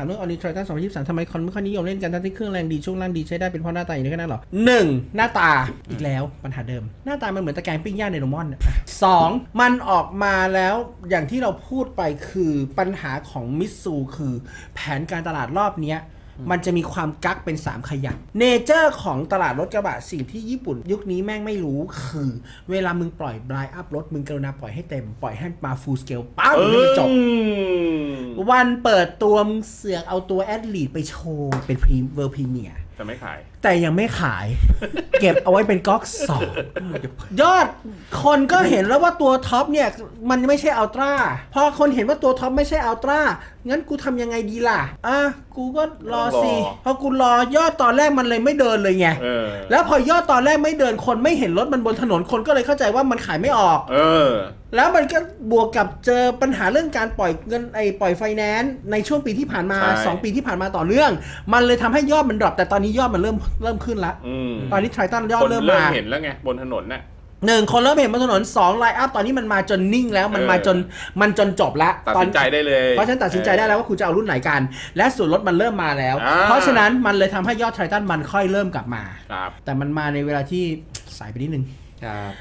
ามเรื่องออนิทร i ตันยี่สิบสามทำไมคนไม่ค่อยนิยมเล่นกันทั้งที่เครื่องแรงดีช่วงล่างดีใช้ได้เป็นเพราะหน้าตาอย่างนี้แค่นั้นหรอหนึ่งหน้าตาอีกแล้วปัญหาเดิม หน้าตามันเหมือนตะแกรงปิ้งย่างในโรมอนสองมันออกมาแล้วอย่างที่เราพูดไปคือปัญหาของมิสซูคือแผนการตลาดรอบเนี้ย มันจะมีความกักเป็น 3 ขยักเนเจอร์ของตลาดรถกระบะสิ่งที่ญี่ปุ่น ยุคนี้แม่งไม่รู้คือ เวลามึงปล่อยบลายอัพรถมึงกรุณาปล่อยให้เต็ม ปล่อยให้มาฟูลสเกลปั้งให้มันจบ วันเปิดตัวมึงเสือกเอาตัวแอดลีดไปโชว์ เป็นพรีเวอร์พรีเมีย จะไม่ขาย แต่ยังไม่ขาย เก็บเอาไว้เป็นก๊อกสองยอดคนก็เห็นแล้วว่าตัวท็อปเนี่ย มันไม่ใช่อัลตร้าพอคนเห็นว่าตัวท็อปไม่ใช่อัลตร้างั้นกูทำยังไงดีล่ะ อะ กูก็รอสิรอ พอกูรอยอดตอนแรกมันเลยไม่เดินเลยไง เออ แล้วพอยอดตอนแรกไม่เดินคนไม่เห็นรถมันบนถนนคนก็เลยเข้าใจว่ามันขายไม่ออก เออ แล้วมันก็บวกกับเจอปัญหาเรื่องการปล่อยเงินไอ้ปล่อยไฟแนนซ์ในช่วงปีที่ผ่านมา ใช่ 2 ปีที่ผ่านมาต่อเนื่อง มันเลยทำให้ยอดมันดรอปแต่ตอนนี้ยอดมันเริ่มเริ่มขึ้นละอืมตอนนี้ไทรตันยอดคนเริ่มเริ่มมาเห็นแล้วไงบนถนนน่ะ หนึ่งคนเริ่มเห็นบนถนน2ไลน์อัพตอนนี้มันมาจนนิ่งแล้วมันเออ มาจนมันจนจบละตัดตอนสินใจได้เลย เพราะฉะนันตัดสินใจได้แล้วว่าคุณจะเอารุ่นไหนกัน และส่วนลดมันเริ่มมาแล้ว อ่า เพราะฉะนั้นมันเลยทำให้ยอดไทรตันมันค่อยเริ่มกลับมา ครับ แต่มันมาในเวลาที่สายไปนิดนึง ครับ